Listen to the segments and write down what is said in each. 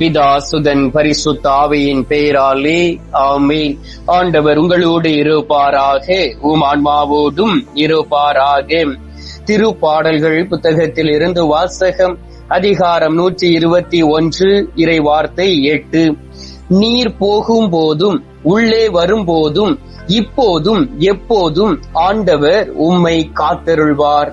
பிதா சுதன் பரிசுத்த ஆவியின் பெயராலே ஆமீன். ஆண்டவர் உங்களோடு இருப்பாராக உம் ஆன்மாவோடும் இருப்பாராக. திருப்பாடல்கள் புத்தகத்தில் இருந்து வாசகம் அதிகாரம் நூற்றி இருபத்தி ஒன்று இறை வார்த்தை எட்டு. நீர் போகும் போதும் உள்ளே வரும்போதும் இப்போதும் எப்போதும் ஆண்டவர் உம்மை காத்தருள்வார்.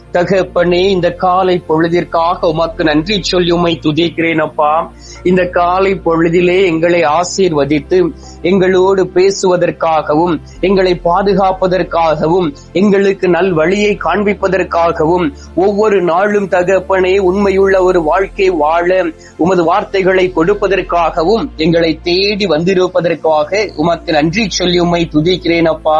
தகப்பனே இந்த காலை பொழுதிற்காக உமக்கு நன்றி சொல்லி உமை துதிக்கிறேன் அப்பா. இந்த காலை பொழுதிலே எங்களை ஆசீர்வதித்து எங்களோடு பேசுவதற்காகவும் எங்களை பாதுகாப்பதற்காகவும் எங்களுக்கு நல் வழியை காண்பிப்பதற்காகவும் ஒவ்வொரு நாளும் தகப்பனே உண்மையுள்ள ஒரு வாழ்க்கை வாழ உமது வார்த்தைகளை கொடுப்பதற்காகவும் எங்களை தேடி வந்திருப்பதற்காக உமக்கு நன்றி சொல்லி உம்மை துதிக்கிறேன் அப்பா.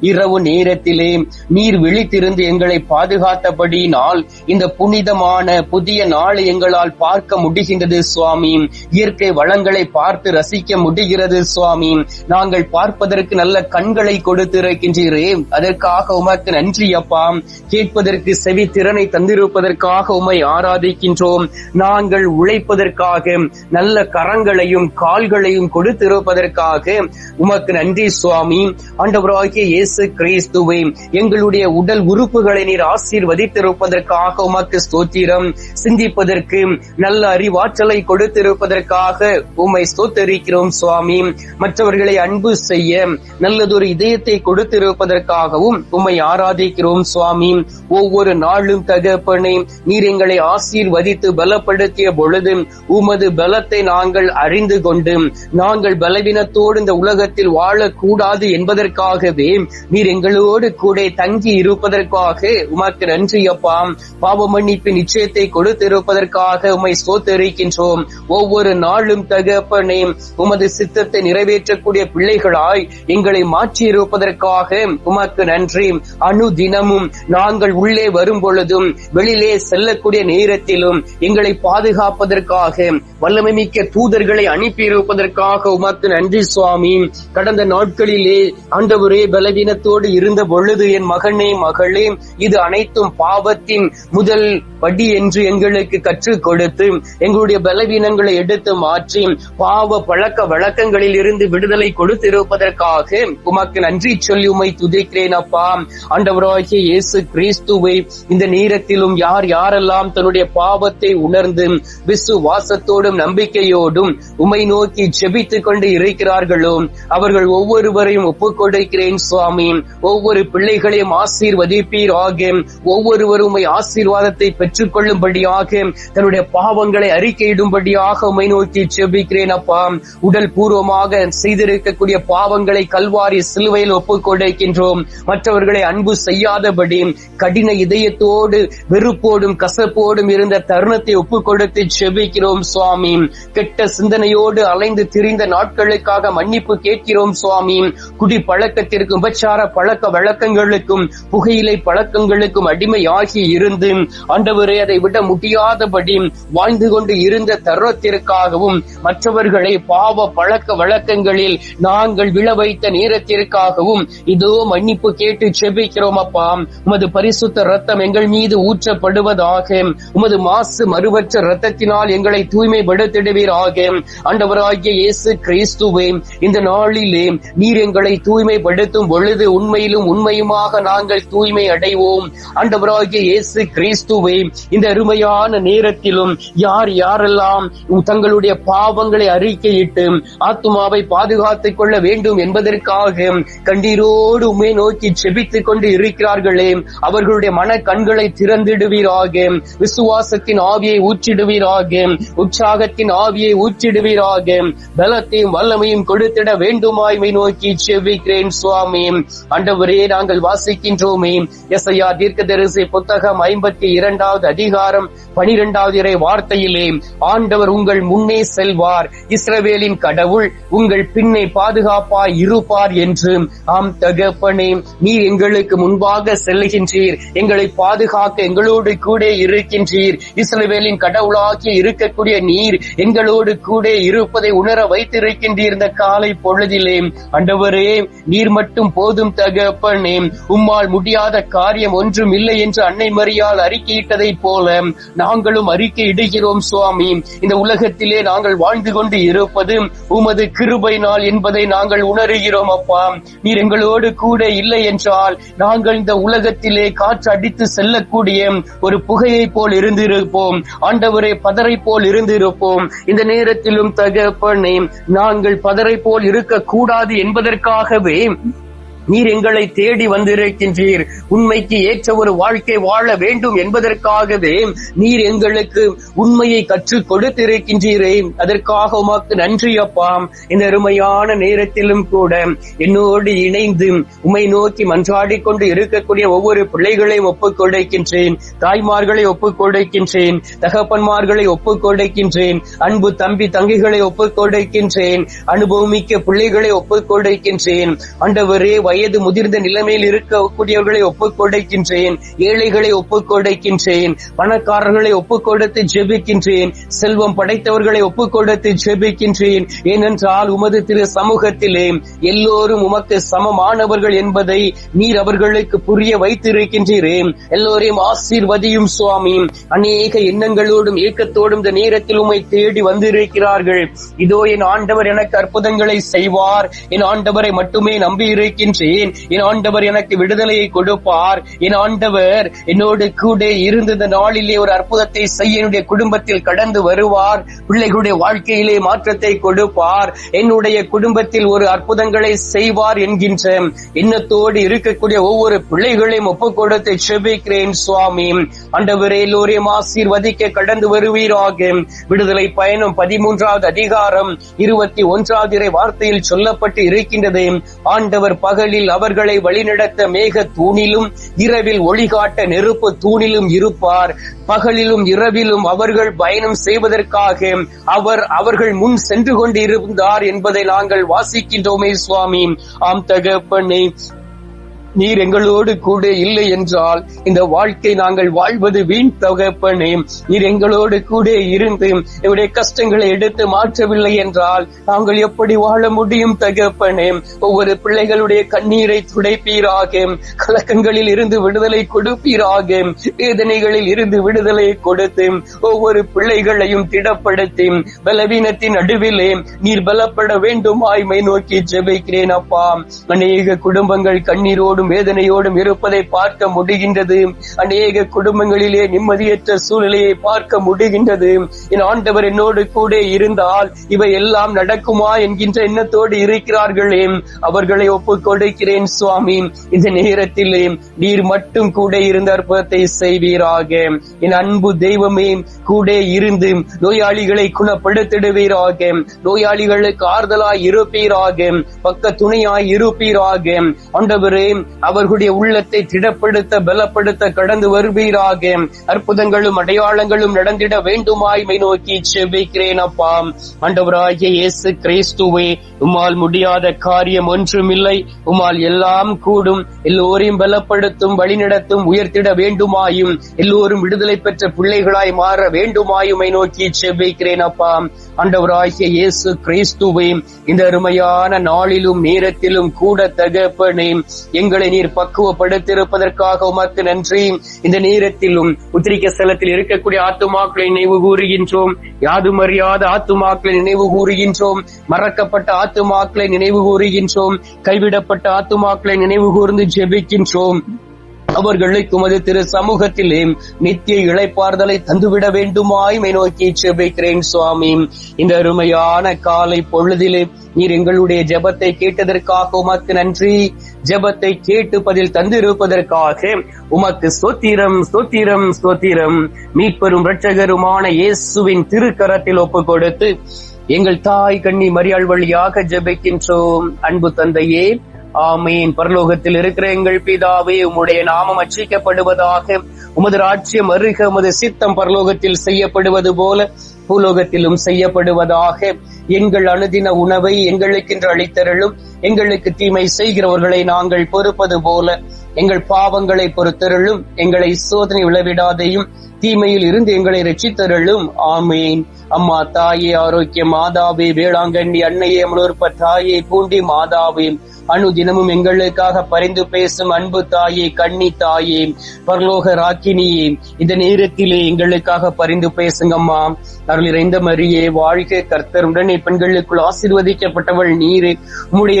இரவு நேரத்திலே நீர் விழித்திருந்து எங்களை பாதுகாத்த பாதுகாத்தபடியினால் இந்த புனிதமான புதிய நாளை எங்களால் பார்க்க முடிகின்றது சுவாமி. இயற்கை வளங்களை பார்த்து ரசிக்க முடிகிறது சுவாமி. நாங்கள் பார்ப்பதற்கு நல்ல கண்களை கொடுத்திருக்கின்றீரே. அதற்காக உமக்கு நன்றி அப்பா. கேட்பதற்கு செவி திறனை தந்திருப்பதற்காக உமை ஆராதிக்கின்றோம். நாங்கள் உழைப்பதற்காக நல்ல கரங்களையும் கால்களையும் கொடுத்திருப்பதற்காக உமக்கு நன்றி சுவாமி. ஆண்டவராகிய இயேசு கிறிஸ்துவை எங்களுடைய உடல் உறுப்புகளை நீர் ஆசீர்வதி ஆசீர்வதித்திருப்பதற்காக உமக்கு ஸ்தோத்திரம். சிந்திப்பதற்கு நல்ல அறிவாற்றலை கொடுத்திருப்பதற்காக உம்மை ஸ்தோத்தரிக்கிறோம் சுவாமி. மற்றவர்களை அன்பு செய்ய நல்லதொரு இதயத்தை கொடுத்திருப்பதற்காகவும் உம்மை ஆராதிக்கிறோம் சுவாமி. ஒவ்வொரு நாளும் தகப்பனே நீர் எங்களை ஆசீர்வதித்து பலப்படுத்திய பொழுது உமது பலத்தை நாங்கள் அறிந்து கொண்டு நாங்கள் பலவீனத்தோடு இந்த உலகத்தில் வாழக்கூடாது என்பதற்காகவே நீர் எங்களோடு கூட தங்கி இருப்பதற்காக உமக்கு நன்றி அப்பா பாவ மன்னிப்பு நிச்சயத்தை கொடுத்திருப்பதற்காக உமை ஸ்தோத்தரிக்கின்றோம். ஒவ்வொரு நாளும் தகப்பனே உமது சித்தத்தை நிறைவேற்றக்கூடிய பிள்ளைகளாய் எங்களை மாற்றி இருப்பதற்காக உமக்கு நன்றி. அணு தினமும் நாங்கள் உள்ளே வரும் பொழுதும் வெளியிலே செல்லக்கூடிய நேரத்திலும் எங்களை பாதுகாப்பதற்காக வல்லமை மிக்க தூதர்களை அனுப்பி இருப்பதற்காக உமக்கு நன்றி சுவாமி. கடந்த நாட்களிலே ஆண்டவரே பலவீனத்தோடு இருந்த பொழுது என் மகனே மகளே இது அனைத்தும் பாவத்தின் முதல் படி என்று எங்களுக்கு கற்றுக் கொடுத்து எங்களுடைய பலவீனங்களை எடுத்து மாற்றி பாவ பழக்க வழக்கங்களில் இருந்து விடுதலை கொடுத்திருப்பதற்காக உமக்கு நன்றி சொல்லி உமை துதிக்கிறேன் அப்பா. ஆண்டவராகிய இயேசு கிறிஸ்துவை இந்த நேரத்திலும் யார் யாரெல்லாம் தன்னுடைய பாவத்தை உணர்ந்து விசுவாசத்தோடும் நம்பிக்கையோடும் உமை நோக்கி ஜெபித்துக் கொண்டு இருக்கிறார்களோ அவர்கள் ஒவ்வொருவரையும் ஒப்புக் கொடுக்கிறேன் சுவாமி. ஒவ்வொரு பிள்ளைகளையும் ஆசீர்வதிப்பீராக. ஒவ்வொருவர் உண்மை ஆசீர்வாதத்தை பெற்றுக் கொள்ளும்படியாக தன்னுடைய பாவங்களை அறிக்கையிடும்படியாக உண்மை நோக்கி செபிக்கிறேன் அப்பா. உடல் பூர்வமாக செய்திருக்கக்கூடிய பாவங்களை கல்வாரி சிலுவையில் ஒப்புக்கொடுக்கின்றோம் மற்றவர்களை அன்பு செய்யாதபடி கடின இதயத்தோடு வெறுப்போடும் கசப்போடும் இருந்த தருணத்தை ஒப்புக் கொடுத்து செபிக்கிறோம் சுவாமி. கெட்ட சிந்தனையோடு அலைந்து திரிந்த நாட்களுக்காக மன்னிப்பு கேட்கிறோம் சுவாமி. குடி பழக்கத்திற்கும் உபச்சார பழக்க வழக்கங்களுக்கும் புகையிலை பழக்கங்களுக்கும் அடிமை ஆகி இருந்து ஆண்டவரே அதை விட முடியாதபடி வாழ்ந்து கொண்டு இருந்த தருணத்திற்காகவும் மற்றவர்களை பாவ பழக்க வழக்கங்களில் நாங்கள் விழ வைத்த நேரத்திற்காகவும் இதோ மன்னிப்பு கேட்டு செபிக்கிறோம் அப்பா. உமது பரிசுத்த ரத்தம் எங்கள் மீது ஊற்றப்படுவதாக உமது மாசு மறுவற்ற ரத்தத்தினால் எங்களை தூய்மைப்படுத்திடுவீராக. ஆண்டவராகிய இயேசு கிறிஸ்துவே இந்த நாளிலே நீர் எங்களை தூய்மைப்படுத்தும் பொழுது உண்மையிலும் உண்மையுமாக நாங்கள் தூய்மை அடைவோம். ஆண்டவர் ஆண்டவராகிய இயேசு கிறிஸ்துவை இந்த அருமையான நேரத்திலும் யார் யாரெல்லாம் தங்களுடைய பாவங்களை அறிக்கையிட்டு ஆத்மாவை பாதுகாத்துக் கொள்ள வேண்டும் என்பதற்காக கண்ணீரோடு உண்மை நோக்கி செபித்துக் கொண்டு இருக்கிறார்களே அவர்களுடைய மன கண்களை திறந்திடுவீராக விசுவாசத்தின் ஆவியை ஊற்றிடுவீராக உற்சாகத்தின் ஆவியை ஊற்றிடுவீராக பலத்தையும் வல்லமையும் கொடுத்திட வேண்டுமாய்மை நோக்கி செவிக்கிறேன் சுவாமி. ஆண்டவரே நாங்கள் வாசிக்கின்றோமே. எஸ்ஐயா தீர்க்க ஓசை புத்தகம் ஐம்பத்தி இரண்டாவது அதிகாரம் பனிரெண்டாவது இறை வார்த்தையிலே ஆண்டவர் உங்கள் முன்னே செல்வார் இஸ்ரவேலின் கடவுள் உங்கள் பின்னே பாதுகாப்பாய் இருப்பார் என்று. ஆம் தகப்பனே நீர் எங்களுக்கு முன்பாக செல்கின்றீர் எங்களை பாதுகாக்க எங்களோடு கூட இருக்கின்றீர். இஸ்ரவேலின் கடவுளாகி இருக்கக்கூடிய நீர் எங்களோடு கூட இருப்பதை உணர வைத்திருக்கின்றீர் இந்த காலை பொழுதிலே. அண்டவரே நீர் மட்டும் போதும் தகப்பனே உம்மால் முடியாத காரியம் ஒன்றும் இல்லை என்று அன்னை மரியால் அறிக்கையிட்டதைப் போல நாங்களும் அறிக்கை இடுகிறோம் சுவாமி. இந்த உலகத்திலே நாங்கள் வாழ்ந்து கொண்டு இருப்பது உமது கிருபை நாள் என்பதை நாங்கள் உணர்கிறோம் அப்பா. நீர் எங்களோடு கூட இல்லை என்றால் நாங்கள் இந்த உலகத்திலே காற்று அடித்து செல்லக்கூடிய ஒரு புகையை போல் இருந்திருப்போம் ஆண்டவரே பதரை போல் இருந்திருப்போம். இந்த நேரத்திலும் தகப்பனே நாங்கள் பதரை போல் இருக்க கூடாது என்பதற்காகவே நீர் எங்களை தேடி வந்திருக்கின்றீர். உண்மைக்கு ஏற்ற ஒரு வாழ்க்கை வாழ வேண்டும் என்பதற்காகவே நீர் எங்களுக்கு உண்மையை கற்றுக் கொடுத்திருக்கின்றீரே. அதற்காக உமக்கு நன்றி அப்பா. இந்த அருமையான நேரத்திலும் கூட என்னோடு இணைந்து உமை நோக்கி மன்றாடி கொண்டு இருக்கக்கூடிய ஒவ்வொரு பிள்ளைகளையும் ஒப்புக்கொடுக்கின்றேன் தாய்மார்களை ஒப்புக்கொடுக்கின்றேன் தகப்பன்மார்களை ஒப்புக்கொடுக்கின்றேன் அன்பு தம்பி தங்கைகளை ஒப்புக்கொடுக்கின்றேன் அனுபவமிக்க பிள்ளைகளை ஒப்புக்கொடுக்கின்றேன் அண்டவரே வயது முதிர்ந்த நிலைமையில் இருக்கக்கூடியவர்களை ஒப்புக்கொடைக்கின்றேன் ஏழைகளை ஒப்புக்கொடைக்கின்றேன் பணக்காரர்களை ஒப்புக் கொடுத்து ஜெபிக்கின்றேன். செல்வம் படைத்தவர்களை ஒப்புக் கொடுத்து ஜெபிக்கின்றேன். ஏனென்றால் உமது திரு சமூகத்திலே எல்லோரும் உமக்கு சமமானவர்கள் என்பதை நீர் அவர்களுக்கு புரிய வைத்திருக்கின்றீரே. எல்லோரையும் ஆசீர்வதியும் சுவாமி. அநேக எண்ணங்களோடும் ஏக்கத்தோடும் இந்த நேரத்தில் உம்மை தேடி வந்திருக்கிறார்கள். இதோ என் ஆண்டவர் எனக்கு அற்புதங்களை செய்வார். என் ஆண்டவரை மட்டுமே நம்பி இருக்கின்றேன் என் ஆண்டவர் எனக்கு விடுதலையை கொடுப்பார். என் ஆண்டவர் என்னோடு கூட இருந்த நாளிலே ஒரு அற்புதத்தை செய்ய என்னுடைய குடும்பத்தில் கடந்து வருவார். பிள்ளைகளுடைய வாழ்க்கையிலே மாற்றத்தை கொடுப்பார். என்னுடைய குடும்பத்தில் ஒரு அற்புதங்களை செய்வார் என்கின்ற எண்ணத்தோடு இருக்கக்கூடிய ஒவ்வொரு பிள்ளைகளையும் ஒப்புக் கொடுத்து செபிக்கிறேன் சுவாமி. ஆண்டவரே எல்லோரையும் ஆசீர்வதிக்க கடந்து வருவீராக. விடுதலை பயணம் பதிமூன்றாவது அதிகாரம் இருபத்தி ஒன்றாவது வார்த்தையில் சொல்லப்பட்டு இருக்கின்றது. ஆண்டவர் பகல் பகலில் அவர்களை வழிநடத்த மேக தூணிலும் இரவில் ஒளிகாட்ட நெருப்பு தூணிலும் இருப்பார். பகலிலும் இரவிலும் அவர்கள் பயணம் செய்வதற்காக அவர் அவர்கள் முன் சென்று கொண்டிருந்தார் என்பதை நாங்கள் வாசிக்கின்றோமே சுவாமி. ஆம் தகப்பனே நீர் எங்களோடு கூட இல்லை என்றால் இந்த வாழ்க்கை நாங்கள் வாழ்வது வீண் தகப்பனே. நீர் எங்களோடு கூட இருந்து எங்களுடைய கஷ்டங்களை எடுத்து மாற்றவில்லை என்றால் நாங்கள் எப்படி வாழ முடியும் தகப்பனே? ஒவ்வொரு பிள்ளைகளுடைய கண்ணீரை துடைப்பீராக கலக்கங்களில் இருந்து விடுதலை கொடுப்பீராக வேதனைகளில் இருந்து விடுதலை கொடுத்து ஒவ்வொரு பிள்ளைகளையும் திடப்படுத்தி பலவீனத்தின் நடுவிலே நீர் பலப்பட வேண்டும் ஆய்மை நோக்கி ஜெபிக்கிறேன் அப்பா. அநேக குடும்பங்கள் கண்ணீரோடு கண்ணீரோடும் வேதனையோடும் இருப்பதை பார்க்க முடிகின்றது. அநேக குடும்பங்களிலே நிம்மதியற்ற சூழ்நிலையை பார்க்க முடிகின்றது. என் ஆண்டவர் என்னோடு கூட இருந்தால் இவை எல்லாம் நடக்குமா என்கின்ற எண்ணத்தோடு இருக்கிறார்களே. அவர்களை ஒப்புக் கொடுக்கிறேன் சுவாமி. இந்த நேரத்திலே நீர் மட்டும் கூட இருந்த அற்புதத்தை செய்வீராக. என் அன்பு தெய்வமே கூட இருந்து நோயாளிகளை குணப்படுத்திடுவீராக. நோயாளிகளுக்கு ஆறுதலாய் இருப்பீராக. பக்க துணையாய் இருப்பீராக. ஆண்டவரே அவர்களுடைய உள்ளத்தை திடப்படுத்த பலப்படுத்த கடந்து வருவீராக. அற்புதங்களும் அடையாளங்களும் நடந்திட வேண்டுமாய்மை நோக்கி செபிக்கிறேன் அப்பா. ஆண்டவராகிய இயேசு கிறிஸ்துவே உம்மால் முடியாத காரியம் ஒன்றுமில்லை. உம்மால் எல்லாம் கூடும். எல்லோரையும் பலப்படுத்தும் வழிநடத்தும் உயர்த்திட வேண்டுமாயும். எல்லோரும் விடுதலை பெற்ற பிள்ளைகளாய் மாற வேண்டுமாயுமை நோக்கி செபிக்கிறேன் அப்பா. ஆண்டவராகிய இயேசு கிறிஸ்துவே இந்த அருமையான நாளிலும் நேரத்திலும் கூட தகப்பனே எங்களை நீர் பக்குவப்படுத்திருப்பதற்காக உமக்கு நன்றி. இந்த நேரத்திலும் உத்திரிக்க ஸ்தலத்தில் இருக்கக்கூடிய ஆத்துமாக்களை நினைவு கூறுகின்றோம். யாதும் அறியாத ஆத்துமாக்களை நினைவு கூறுகின்றோம். மறக்கப்பட்ட ஆத்துமாக்களை நினைவு கூறுகின்றோம். கைவிடப்பட்ட ஆத்துமாக்களை நினைவு கூர்ந்து ஜெபிக்கின்றோம். அவர்களுக்கு உமது திரு சமூகத்திலே நித்திய இழைப்பார்தலை தந்துவிட வேண்டுமாய் நோக்கி செபிக்கிறேன் சுவாமி. இந்த அருமையான காலை பொழுதிலே நீர் எங்களுடைய ஜெபத்தை கேட்டதற்காக உமக்கு நன்றி. ஜெபத்தை கேட்டு பதில் தந்திருப்பதற்காக உமக்கு ஸ்தோத்திரம் ஸ்தோத்திரம் ஸ்தோத்திரம். மீட்பெரும் இரட்சகருமான இயேசுவின் திருக்கரத்தில் ஒப்பு கொடுத்து எங்கள் தாய் கண்ணி மரியாள் வழியாக ஜெபிக்கின்றோம். அன்பு தந்தையே ஆமீன். பரலோகத்தில் இருக்கிற எங்கள் பிதாவே உம்முடைய நாமம் அச்சிக்கப்படுவதாக உமது ராஜ்யம் அருக உமது சித்தம் பரலோகத்தில் செய்யப்படுவது போல பூலோகத்திலும் செய்யப்படுவதாக எங்கள் அனுதின உணவை எங்களுக்கென்று அளித்தருளும். எங்களுக்கு தீமை செய்கிறவர்களை நாங்கள் பொறுப்பது போல எங்கள் பாவங்களை பொறுத்தருளும் எங்களை சோதனை விளைவிடாதையும் தீமையில் இருந்து எங்களை ரட்சித்தருளும். ஆமேன். அம்மா தாயே ஆரோக்கிய மாதாவே வேளாங்கண்ணி அன்னையே முழுப்ப தாயே பூண்டி மாதாவே அனுதினமும் எங்களுக்காக பரிந்து பேசும் அன்பு தாயே கண்ணி தாயே பரலோக ராக்கினியே இந்த நேரத்திலே எங்களுக்காக பரிந்து பேசுங்கம்மா. அருள் இறைந்த மரியே வாழ்க கர்த்தருடன் பெண்களுக்குள் ஆசீர்வதிக்கப்பட்டவள் நீரே. உம்முடைய